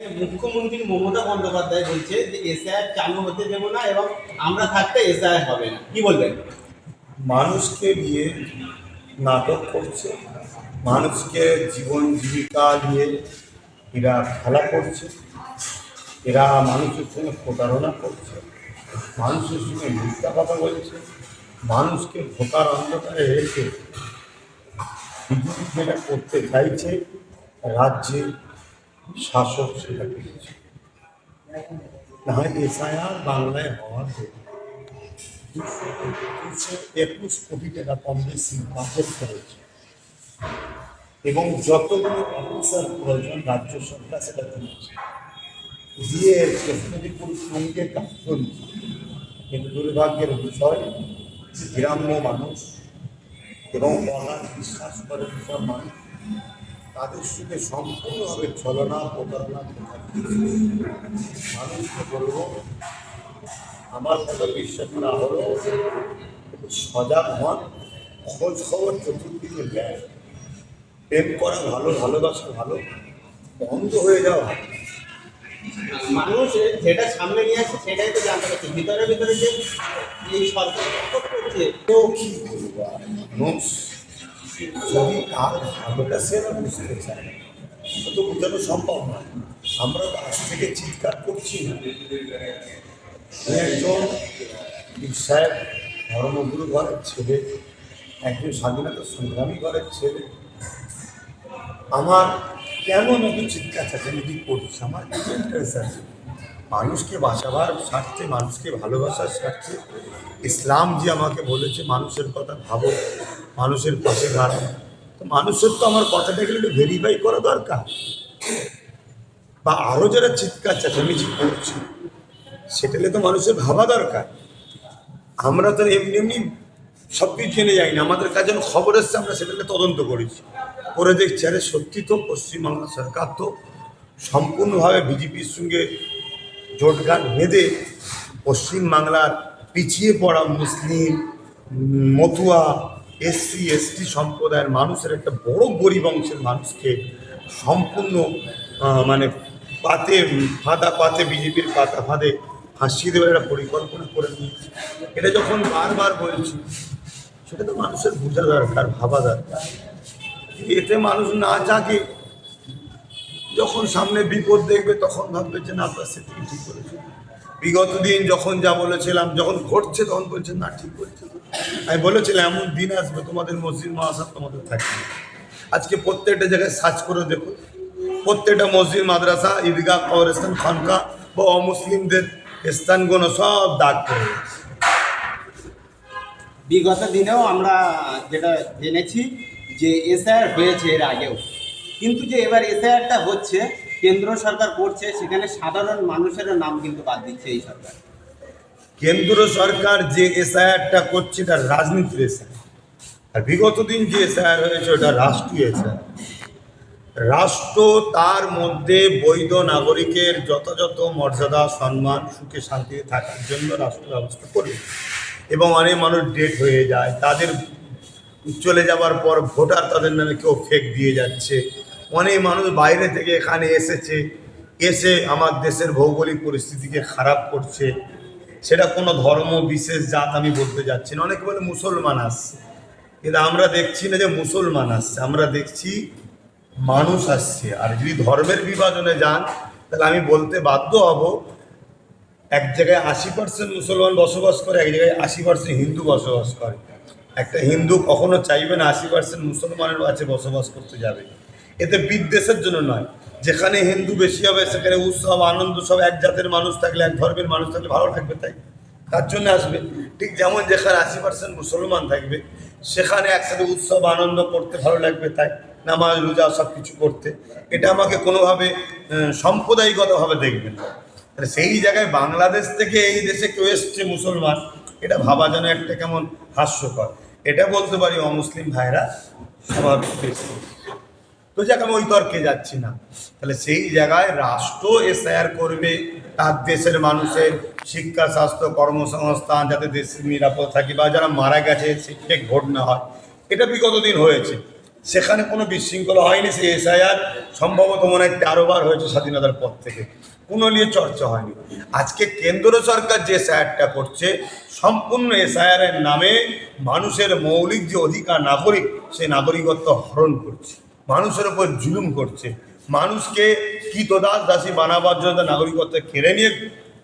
মুখ্যমন্ত্রী মমতা বন্দ্যোপাধ্যায় বলছে যে এসআইআর চালু হতে দেবো না এবং আমরা থাকতে এসআইআর হবে না। কি বলবেন? মানুষকে নিয়ে নাটক করছে, মানুষকে জীবন জীবিকা নিয়ে এরা খেলা করছে, এরা মানুষের সঙ্গে প্রতারণা করছে, মানুষের সঙ্গে মিথ্যা কথা বলছে, মানুষকে ভোটার অন্ধকারে রেখে বিজেপি যেটা করতে চাইছে রাজ্যে শাসক সেটা করেছে না হয় এসআইআর বাংলায় হওয়ার। একুশ কোটি টাকা কম বেশি বাজেট করেছে। এবং যতগুলো অফিসার প্রয়োজন রাজ্য সরকার সেটা দিয়েছে। দিয়ে প্রস্তুতি সঙ্গে কাজ চলছে কিন্তু দুর্ভাগ্যের বিষয়, গ্রাম্য মানুষ এবং অনাথ বিশ্বাস করে মানুষ তাদের সঙ্গে সম্পূর্ণভাবে ছলনা প্রতারণা মানুষকে বলব আমার কথা বিশ্বাস না একটু সজাগ হন খোঁজ খবর চতুর্দিকে দেয় প্রেম করা ভালো ভালোবাসা ভালো বন্ধ হয়ে যাওয়া ভালো। মানুষ যেটা সামনে নিয়ে আসছে সেটাই তো জানতে পারছে। ভিতরে ভিতরে যে এই সরকার support করছে তো কি করব মানুষ যদি ভালোটা সে না বুঝতে চায় তো বোঝানো সম্ভব নয়। আমরা আজ থেকে চিৎকার করছি না। একজন সাহেব, ধর্মগুরু ঘরের ছেলে, একজন স্বাধীনতা সংগ্রামী ঘরের ছেলে। আমার কেন নতুন চিৎকার চেঁচামেচি করছে? আমার কিছু ইন্টারেস্ট আছে? মানুষকে বাঁচাবার স্বার্থে, মানুষকে ভালোবাসার স্বার্থে ইসলাম যে আমাকে বলেছে, মানুষের কথা ভাবো। মানুষের পাশে দাঁড়াও তো মানুষের তো আমার কথাটাকে একটু ভেরিফাই করা দরকার। বা আরও যারা চিৎকার চেঁচামেচি করছে সেটালে তো মানুষের ভাবা দরকার। আমরা তো এমনি এমনি সব কিছু জেনে যাই না, আমাদের কাছে যখন খবর এসছে, আমরা সেটাকে তদন্ত করেছি। করে দেখছি, আরে সত্যি তো পশ্চিমবাংলা সরকার তো সম্পূর্ণভাবে বিজেপির সঙ্গে জোটগান বেঁধে পশ্চিমবাংলার পিছিয়ে পড়া মুসলিম, মতুয়া এসসি এসটি সম্প্রদায়ের মানুষের একটা বড় গরিব অংশের মানুষকে সম্পূর্ণ মানে পাতে ফাঁদা পাতে, বিজেপির পাতা ফাঁদে ফাঁসিয়ে দেওয়ার একটা পরিকল্পনা করে নিয়েছে। এটা যখন বারবার বলছি, সেটা তো মানুষের বোঝা দরকার, ভাবা দরকার। এতে মানুষ না জাগে, যখন সামনে বিপদ দেখবে, তখন ভাববে যে না বাস সেটি ঠিক করেছে। বিগত দিন যখন যা বলেছিলাম, যখন ঘটছে তখন বলছে, না, ঠিক করেছে আমি বলেছিলাম, এমন দিন আসবে তোমাদের মসজিদ মহাসাব তোমাদের থাকবে আজকে প্রত্যেকটা জায়গায় সার্চ করে দেখো, প্রত্যেকটা মসজিদ মাদ্রাসা, ঈদগাহ, কবরস্থান, খানকা, বা অমুসলিমদের স্থানগুলো সব দাগ করে বিগত দিনেও আমরা যেটা জেনেছি যে এসআইআর হয়েছে এর আগেও। কিন্তু যে এবার এসআইআরটা হচ্ছে কেন্দ্র সরকার করছে, সেখানে সাধারণ মানুষের নাম কিন্তু বাদ দিচ্ছে এই সরকার। কেন্দ্র সরকার যে এসআইআরটা করছে, এটা রাজনীতির এসআইআর আর বিগত দিন যে এসআইআর হয়েছে, ওটা রাষ্ট্রীয় এসআইআর। রাষ্ট্র তার মধ্যে বৈধ নাগরিকের যথাযথ মর্যাদা, সম্মান, সুখে শান্তিতে থাকার জন্য রাষ্ট্র ব্যবস্থা করবে। এবং অনেক মানুষ ডেট হয়ে যায়, তাদের চলে যাওয়ার পর ভোটার তাদের নামে কেউ ফেক দিয়ে যাচ্ছে। অনেক মানুষ বাইরে থেকে এখানে এসেছে, এসে আমার দেশের ভৌগোলিক পরিস্থিতিকে খারাপ করছে। সেটা কোনো ধর্ম, বিশেষ, জাত আমি বলতে যাচ্ছি না। অনেকে বলে মুসলমান আসছে। কিন্তু আমরা দেখছি না যে মুসলমান আসছে। আমরা দেখছি মানুষ আসছে। আর যদি ধর্মের বিভাজনে যান, তাহলে আমি বলতে বাধ্য হব, এক জায়গায় আশি পার্সেন্ট মুসলমান বসবাস করে, এক জায়গায় আশি পার্সেন্ট হিন্দু বসবাস করে। একটা হিন্দু কখনো চাইবে না আশি পার্সেন্ট মুসলমানের কাছে বসবাস করতে যাবে। এতে বিদ্বেষের জন্য নয়। যেখানে হিন্দু বেশি হবে, সেখানে উৎসব, আনন্দ সব এক জাতের মানুষ থাকলে, এক ধর্মের মানুষ থাকলে ভালো থাকবে, তাই? তার জন্য আসবে। ঠিক যেমন যেখানে আশি পার্সেন্ট মুসলমান থাকবে, সেখানে একসাথে উৎসব, আনন্দ করতে ভালো লাগবে, তাই? নামাজ, রোজা সব কিছু করতে। এটা আমাকে কোনোভাবে সাম্প্রদায়িকতাভাবে দেখবেন না। তাহলে সেই জায়গায় বাংলাদেশ থেকে এই দেশে কেউ এসছে মুসলমান, এটা ভাবা যেন একটা কেমন হাস্যকর। এটা বলতে পারি অমুসলিম ভাইরা বেশি। তো যাক, আমি ওই তর্কে যাচ্ছি না। তাহলে সেই জায়গায় রাষ্ট্র এসআইআর করবে, তার দেশের মানুষের শিক্ষা, স্বাস্থ্য, কর্মসংস্থান, যাতে দেশ নিরাপদ থাকে বা যারা মারা গেছে সে ভোট না হয়। এটা বিগত দিন হয়েছে। সেখানে কোনো বিশৃঙ্খলা হয়নি সেই এসআইআর। সম্ভবত মনে হয় তেরো বার হয়েছে স্বাধীনতার পর থেকে। কোনো নিয়ে চর্চা হয়নি। আজকে কেন্দ্র সরকার যে এসআইআরটা করছে, সম্পূর্ণ এসআইআর এর নামে মানুষের মৌলিক যে অধিকার, নাগরিক, সেই নাগরিকত্ব হরণ করছে। মানুষের উপর জুলুম করছে। মানুষকে কীতদাস দাসী বানাবার জন্য নাগরিকত্ব কেড়ে নিয়ে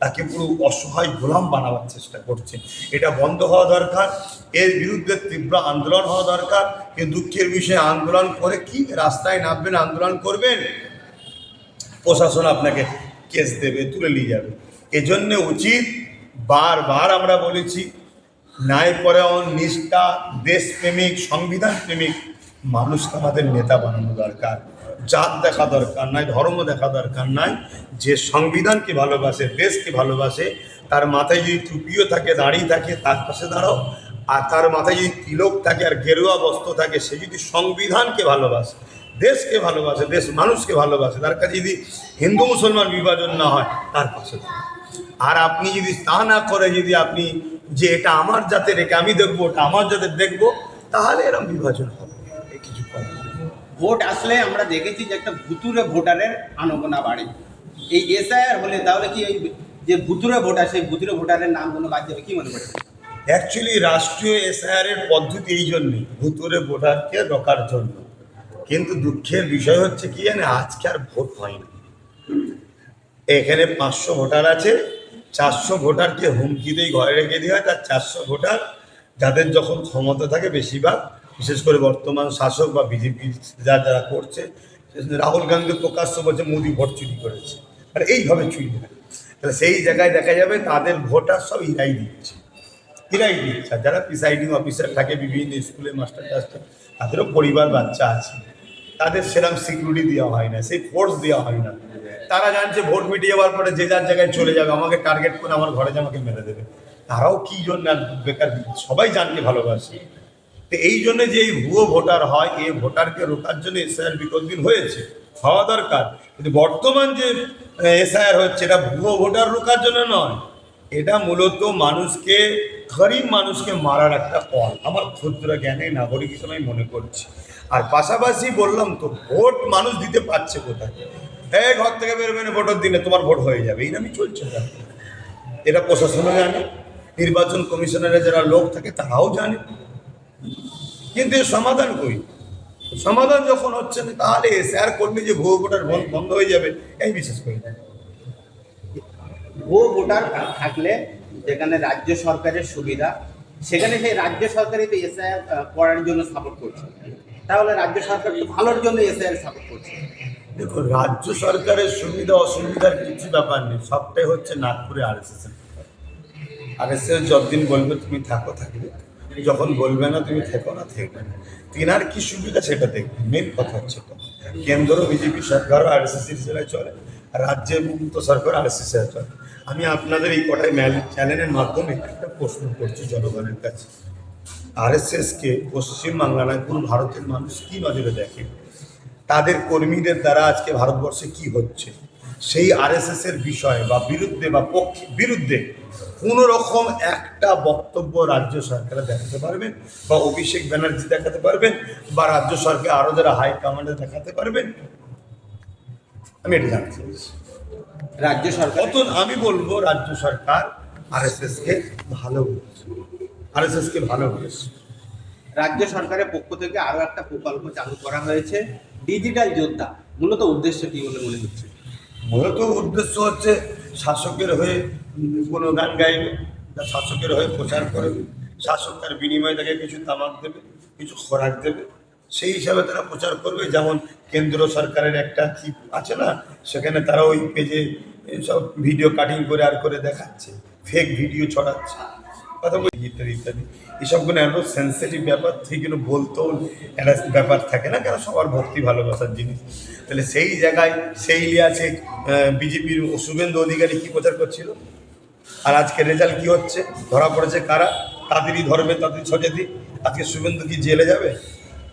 তাকে পুরো অসহায় গোলাম বানাবার চেষ্টা করছে। এটা বন্ধ হওয়া দরকার, এর বিরুদ্ধে তীব্র আন্দোলন হওয়া দরকার কিন্তু দুঃখের বিষয়ে আন্দোলন করে কি রাস্তায় নামবেন, আন্দোলন করবেন? প্রশাসন আপনাকে কেস দেবে, তুলে নিয়ে যাবে। এজন্য উচিত বারবার আমরা বলেছি, ন্যায়পরায়ণ, নিষ্ঠা, দেশপ্রেমিক সংবিধান প্রেমিক মানুষকে আমাদের নেতা বানানো দরকার, জাত দেখা দরকার নাই, ধর্ম দেখা দরকার নাই, যে সংবিধানকে ভালোবাসে, দেশকে ভালোবাসে, তার মাথায় যদি টুপিও থাকে দাঁড়িয়ে থাকে, তার পাশে দাঁড়াও আর তার মাথায় যদি তিলক থাকে আর গেরুয়া বস্ত্র থাকে, সে যদি সংবিধানকে ভালোবাসে, দেশকে ভালোবাসে, দেশ মানুষকে ভালোবাসে, তার কাছে যদি হিন্দু মুসলমান বিভাজন না হয়, তার পাশে। আর আপনি যদি তা না করে যদি আপনি যে এটা আমার জাতের রেখে আমি দেখব, ওটা আমার জাতে দেখব, তাহলে এরকম বিভাজন হবে এই কিছু করার নেই। ভোট আসলে আমরা দেখেছি যে একটা ভুতুরে ভোটারের আনগোনা বাড়ে। এই এসআইআর হলে তাহলে কি এই যে ভুতুরে ভোটার, সেই ভুতুরে ভোটারের নাম কোনো বাদ যাবে কি মনে করছেন অ্যাকচুয়ালি রাষ্ট্রীয় এসআইআর এর পদ্ধতি এই জন্যই ভুতুরে ভোটারকে রোকার জন্য। কিন্তু দুঃখের বিষয় হচ্ছে কি জানে আজকে আর ভোট হয় না এখানে পাঁচশো ভোটার আছে, চারশো ভোটারকে হুমকি দিয়ে ঘরে রেখে দেওয়া হয় তার চারশো ভোটার যাদের যখন ক্ষমতা থাকে বেশিরভাগ বিশেষ করে বর্তমান শাসক বা বিজেপি যা যারা করছে রাহুল গান্ধী প্রকাশ্য বলছে মোদি ভোট চুরি করেছে। আর এইভাবে চুরি হয়। তাহলে সেই জায়গায় দেখা যাবে তাদের ভোটার সব ইরাই দিচ্ছে। এরাই দিচ্ছে। যারা প্রিসাইডিং অফিসার থাকে, বিভিন্ন স্কুলে মাস্টার টাস্টার, তাদেরও পরিবার বাচ্চা আছে। তাদের সেরকম সিকিউরিটি দেওয়া হয় না, সেই ফোর্স দেওয়া হয় না। তারা জানছে ভোট মিটে যাওয়ার পরে যে যার জায়গায় চলে যাবে, আমাকে টার্গেট করে আমার ঘরে যে আমাকে মেরে দেবে। তারাও কি জন্য বেকার, সবাই জানকে ভালোবাসে। তো এই জন্য যে এই ভুয়ো ভোটার হয় এই ভোটারকে রোকার জন্য এসআইআর দিন হয়েছে, হওয়া দরকার। কিন্তু বর্তমান যে এসআইআর হচ্ছে, এটা ভুয়ো ভোটার রোকার জন্য নয়, এটা মূলত মানুষকে, গরিব মানুষকে মারার একটা পথ আমার ক্ষুদ্র জ্ঞানে নাগরিক হিসেবে আমি মনে করছি। আর পাশাপাশি বললাম তো, ভোট মানুষ দিতে পারছে কোথায়? এই ঘর থেকে বেরোবে না ভোটের দিনে তোমার ভোট হয়ে যাবে, এই নামই চলছে এটা প্রশাসনও জানে, নির্বাচন কমিশনারের যারা লোক থাকে, তারাও জানে। কিন্তু সমাধান কই? সমাধান যখন হচ্ছে না তাহলে স্যার করলে যে ভুয়ো ভোটার বন্ধ হয়ে যাবে এই বিশেষ করি না। ভুয়ো ভোটার থাকলে যেখানে রাজ্য সরকারের সুবিধা সেখানে সেই রাজ্য সরকারই তো এসআইআর করার জন্য সাপোর্ট করছে। তাহলে রাজ্য সরকার তো ভালোর জন্য এসআইআর সাপোর্ট করছে। দেখুন রাজ্য সরকারের সুবিধা অসুবিধার কিছু ব্যাপার নেই সবটাই হচ্ছে নাগপুরে R S S R S S যতদিন বলবে তুমি থাকো থাকবে। যখন বলবে না, তুমি থেকো না থেকবে তিনার কি সুবিধা সেটা দেখবে। মেন কথা হচ্ছে কেন্দ্র বিজেপি সরকার আর এস এস হিসেবে চলে, আর রাজ্যে মুক্ত সরকার আর এস এস চলে। আমি আপনাদের এই কটাই চ্যানেলের মাধ্যমে একটা প্রশ্ন করছি জনগণের কাছে। আর আরএসএসকে পশ্চিমবাংলা নয় পুরো ভারতের মানুষ কি নজরে দেখে? তাদের কর্মীদের দ্বারা আজকে ভারতবর্ষে কি হচ্ছে? সেই আরএসএস এর বিষয়ে বা বিরুদ্ধে বা পক্ষে বিরুদ্ধে কোনো রকম একটা বক্তব্য রাজ্য সরকারে দেখাতে পারবেন বা অভিষেক ব্যানার্জি দেখাতে পারবেন বা রাজ্য সরকার আরও যারা হাই কমান্ডে দেখাতে পারবেন। আমি এটা জানতে চাইছি। রাজ্য সরকার কত আমি বলব রাজ্য সরকার আরএসএস কে ভালো আরএসএস কে ভালো বলেছে। রাজ্য সরকারের পক্ষ থেকে আরও একটা প্রকল্প চালু করা হয়েছে ডিজিটাল যোদ্ধা। মূলত উদ্দেশ্য কি বলে মনে হচ্ছে? মূলত উদ্দেশ্য হচ্ছে শাসকের হয়ে কোনো গান গাইবে, তা শাসকের হয়ে প্রচার করবে। শাসক তার বিনিময়ে তাকে কিছু তামাক দেবে, কিছু খোরাক দেবে। সেই হিসাবে তারা প্রচার করবে, যেমন কেন্দ্র সরকারের একটা কি আছে না, সেখানে তারা ওই পেজে সব ভিডিও কাটিং করে আর করে দেখাচ্ছে ফেক ভিডিও ছড়াচ্ছে। কথা বলি, ইত্যাদি ইত্যাদি। এসবগুলো এত সেন্সিটিভ ব্যাপার থেকে বলতেও একটা ব্যাপার থাকে না, কেন সবার ভক্তি ভালোবাসার জিনিস। তাহলে সেই জায়গায় সেই আছে বিজেপির শুভেন্দু অধিকারী কী প্রচার করছিল? আর আজকে রেজাল্ট কী হচ্ছে? ধরা পড়েছে কারা? তাদেরই ধর্মে তাদের সচেতি আজকে শুভেন্দু কি জেলে যাবে?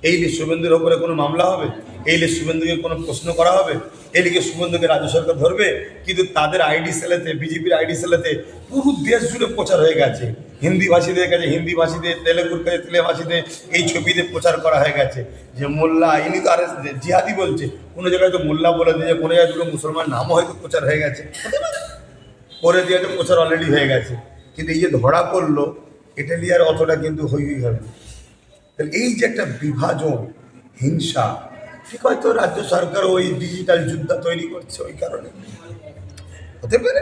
এই লিয়ে শুভেন্দুর ওপরে কোনো মামলা হবে? এই লিয়ে শুভেন্দুকে কোনো প্রশ্ন করা হবে? এই লিগে শুভেন্দুকে রাজ্য সরকার ধরবে? কিন্তু তাদের আইডি সেলেতে বিজেপির আইডি সেলেতে পুরো দেশ জুড়ে প্রচার হয়ে গেছে। হিন্দি ভাষীদের কাছে হিন্দি ভাষীদের তেলেগুর কাছে তেলে ভাষীদের এই ছবিতে প্রচার করা হয়ে গেছে। যে মোল্লা ইনি তো আর জিহাদি বলছে কোনো জায়গায় তো মোল্লা বলে দিয়ে কোনো জায়গায় দুটো মুসলমান নামও হয়তো প্রচার হয়ে গেছে। করে দিয়ে তো প্রচার অলরেডি হয়ে গেছে। কিন্তু এই যে ধরা পড়ল এটা নিয়ে আর অতটা কিন্তু হই হই হবে না। তাহলে এই যে একটা বিভাজন হিংসা ঠিক হয়তো রাজ্য সরকার ওই ডিজিটাল যুদ্ধ তৈরি করছে ওই কারণে। হতে পারে।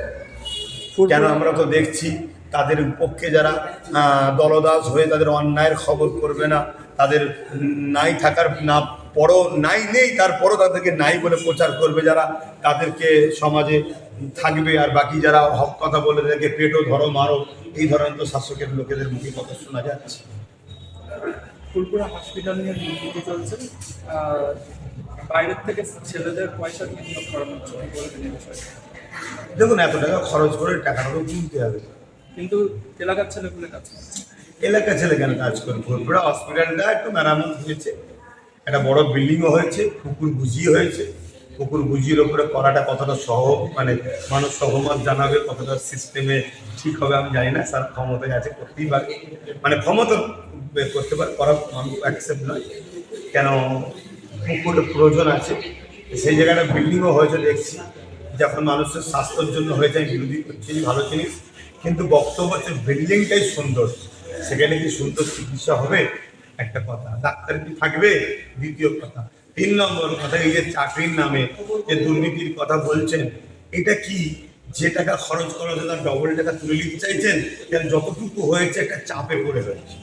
কেন আমরা তো দেখছি তাদের পক্ষে যারা দলদাস হয়ে তাদের অন্যায়ের খবর করবে না তাদের নাই থাকার না পরও নাই নেই তারপরও তাদেরকে নাই বলে প্রচার করবে যারা তাদেরকে সমাজে থাকবে আর বাকি যারা হক কথা বলে তাদেরকে পেটো ধরো মারো এই ধরনের তো শাসকের লোকেদের মুখে কথা শোনা যাচ্ছে। ফুলপুরা হসপিটাল নিয়ে দুর্নীতি চলছে। বাইরের থেকে ছেলেদের পয়সা নিয়োগ করানো হচ্ছে? কি বলবেন দেখুন এত টাকা খরচ করে টাকাটা তো তুলতে হবে। কিন্তু এলাকার ছেলেগুলোর কাছে এলাকা ছেলে কেন কাজ করে? ফুলপুরা হসপিটালটা একটু মেরামত হয়েছে। একটা বড় বিল্ডিংও হয়েছে, পুকুর বুঝিয়ে হয়েছে। পুকুর বুঝির ওপরে করাটা কতটা সহ মানে মানুষ সহমত জানাবে, কতটা সিস্টেমে ঠিক হবে আমি জানি না, স্যার ক্ষমতায় আছে করতেই পারে। মানে ক্ষমতা করতে পারে করা অ্যাকসেপ্ট নয়। কেন পুকুরের প্রয়োজন আছে? সেই জায়গাটা বিল্ডিংও হয়েছে দেখছি। যখন মানুষের স্বাস্থ্যের জন্য হয়ে যায় বিরোধী করছি, ভালো জিনিস। কিন্তু বক্তব্য হচ্ছে বিল্ডিংটাই সুন্দর। সেখানে কি সুন্দর চিকিৎসা হবে? একটা কথা। ডাক্তার কি থাকবে? দ্বিতীয় কথা। তিন নম্বর কথা, এই যে চাকরির নামে যে দুর্নীতির কথা বলছেন, এটা কি যে টাকা খরচ করা হচ্ছে তার ডবল টাকা তুলে নিতে চাইছেন? যতটুকু হয়েছে একটা চাপে পড়ে হয়েছে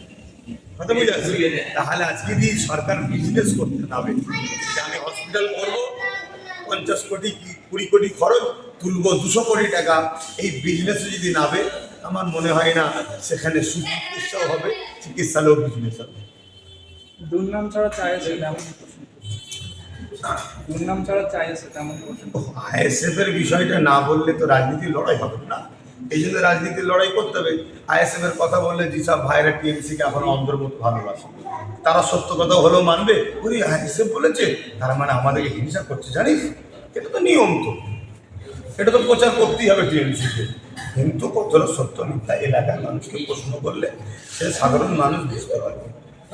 কথা বুঝে আসছে? তাহলে আজকে যদি সরকার বিজনেস করতে যে আমি হসপিটাল করব, পঞ্চাশ কোটি কি কুড়ি কোটি খরচ তুলবো দুশো কোটি টাকা। এই বিজনেসে যদি নামে আমার মনে হয় না সেখানে সুচিকিৎসাও হবে চিকিৎসালয়েও বিজনেস হবে। দুর্নাম ছাড়া চায় দুর্নাম ছাড়া চায় তেমন আইএসএফ এর বিষয়টা না বললে তো রাজনীতির লড়াই হবে না। এই জন্য রাজনীতির লড়াই করতে হবে। আইএসএফ এর কথা বললে যেসব ভাইরা টিএমসি কে এখন অন্ধের মতো ভালোবাসে। তারা সত্য কথা হলেও মানবে। ওই আইএসএফ বলেছে তারা মানে আমাদেরকে হিংসা করছে জানিস? এটা তো নিয়ম তো। এটা তো প্রচার করতেই হবে টিএমসিকে কিন্তু কতটা সত্য মিথ্যা এলাকার মানুষকে প্রশ্ন করলে সে সাধারণ মানুষ বুঝতে পারবে।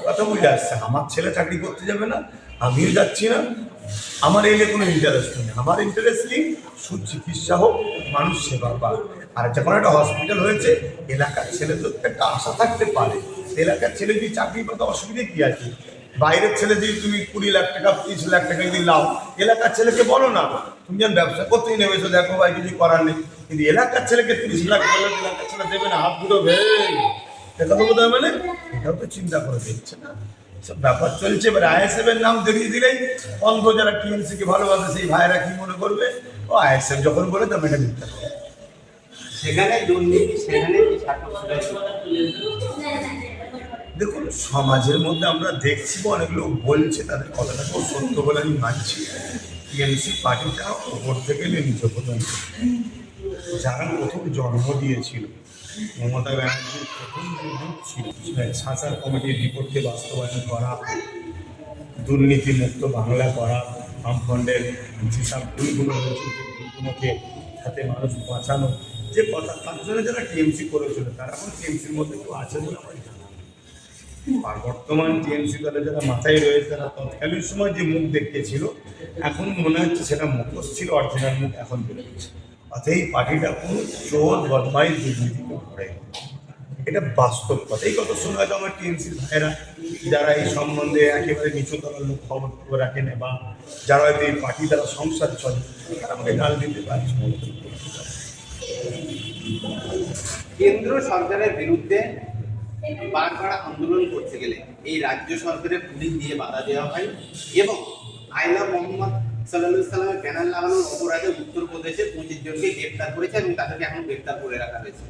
কথা বুঝে আসছে, আমার ছেলে চাকরি করতে যাবে না, আমিও যাচ্ছি না। আমার এলে কোনো ইন্টারেস্ট নেই। আমার ইন্টারেস্ট কি? সুচিকিৎসা হোক, মানুষ সেবা পাক। আর যখন একটা হসপিটাল হয়েছে, এলাকার ছেলেদের তো একটা আশা থাকতে পারে। এলাকার ছেলে যদি চাকরি পাতে অসুবিধে কি আছে? বাইরের ছেলে যদি তুমি কুড়ি লাখ টাকা, তিরিশ লাখ টাকা যদি লাও এলাকার ছেলেকে বলো না। তুমি যেন ব্যবসা করতেই নেমেছো, দেখো ভাই, কিছু করার নেই। কিন্তু এলাকার ছেলেকে তিরিশ লাখ এলাকার ছেলে দেবে না, হাত দুটো ভেই এটা তো বোধ মানে এটাও তো চিন্তা করে দেখছে না। সব ব্যাপার চলছে, এবার আইএসএফ এর নাম দেখিয়ে দিলেই অন্ধ যারা টিএমসি কে ভালোবাসে, সেই ভাইরা কি মনে করবে? ও আই আইএসএফ যখন বলে তো মেনে নিতে হবে সেখানে দুর্নীতি, সেখানে দেখুন, সমাজের মধ্যে আমরা দেখছি অনেক লোক বলছে তাদের কথাটাকেও সত্য বলে আমি মানছি টিএমসি পার্টিটা ওপর থেকে নিচে পর্যন্ত যারা প্রথম জন্ম দিয়েছিল, মমতা ব্যানার্জির প্রথম ছিল সাঁচার কমিটির রিপোর্টকে বাস্তবায়ন করা, দুর্নীতিমুক্ত বাংলা করা বামফ্রন্টের যেসব ভুলগুলো রয়েছে সেই ভুলগুলোকে সাথে মানুষ বাঁচানো, যে কথা, তার জন্য যারা টিএমসি করেছিল, তারা এখন টিএমসির মধ্যে কেউ আছে বলে আমার। আর বর্তমান টিএমসি দলে যারা মাথায় রয়েছে, তারা তৎকালীন সময় যে মুখ দেখিয়েছিল এখন মনে হচ্ছে সেটা মুখোশ ছিল, অরিজিনাল মুখ এখন বেরোচ্ছে অর্থাৎ এই পার্টিটা কোনো চোর বদমাই দুর্নীতিকে করে এটা বাস্তব কথা। এই কথা শুনে হয়তো আমার টিএমসির ভাইয়েরা, যারা এই সম্বন্ধে একেবারে নিচু তলার লোক খবর রাখেন বা যারা হয়তো এই পার্টি দ্বারা সংসার চলে, তারা আমাকে গাল দিতে পারে। কেন্দ্র সরকারের বিরুদ্ধে বারবার আন্দোলন করতে গেলে এই রাজ্য সরকারের পুলিশ দিয়ে বাধা দেওয়া হয় এবং আইলা মোহাম্মদ সাল্লাহ সাল্লামের ব্যানার লাগানোর অপরাধে উত্তরপ্রদেশে পঁচিশ জনকে গ্রেপ্তার করেছে এবং তাদেরকে এখন গ্রেপ্তার করে রাখা হয়েছে।